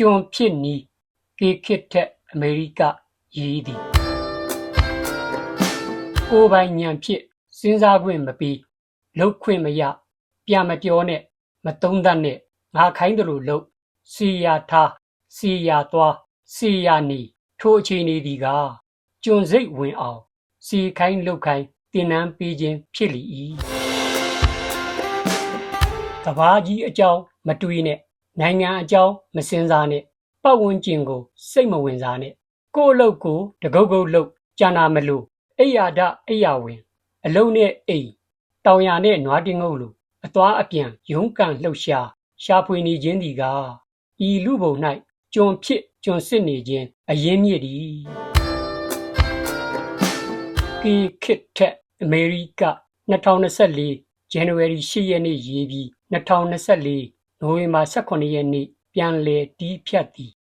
ကျွန်းဖြစ်နီးကေခစ်ထက်အမေရိကရေးသည်ကိုယ်ပိုင်ညံဖြစ်စဉ်းစားခွင့်မပြီးလှုပ်ခွင့်မရပြန်မပြောနဲ့မသုံးသတ်နဲ့ငါခိုင်းတယ်လို့လှုပ်စီယာထားစီယာသွားစီယာနေထိုအခြေအနေဒီကကျွန်းစိတ်ဝင်အောင်စီခိုင်းလှုပ်ခိုင်းတင်နန်းပေးခြင်းဖြစ်လီ၏ကဘာကြီးအကြောင်းမတွေးနဲ့ နိုင်ငံအကြောင်းမစင်စားနဲ့ပတ်ဝန်းကျင်ကို စိတ်မဝင်စားနဲ့ကိုယ့်အလုပ်ကိုတကုတ်ကုတ်လုပ်ကြံနာမလို့အိယာဒအိယာဝင် အလုံးနဲ့အိမ်တောင်ရနဲ့နွားတင်ငုတ်လိုအသွားအပြန်ရုန်းကန်လှုပ်ရှားရှာဖွေနေခြင်းဒီကဤလူပုံ၌ကျွန်ဖြစ်ကျွန်စစ်နေခြင်းအရင်းမြစ်သည်ကီခစ်ထက်အမေရိက2024 January 10ရက်နေ့ရေးပြီး2024 နိုဝင်ဘာ18ရက်နေ့ ပြန်လည်တီးဖြတ်သည်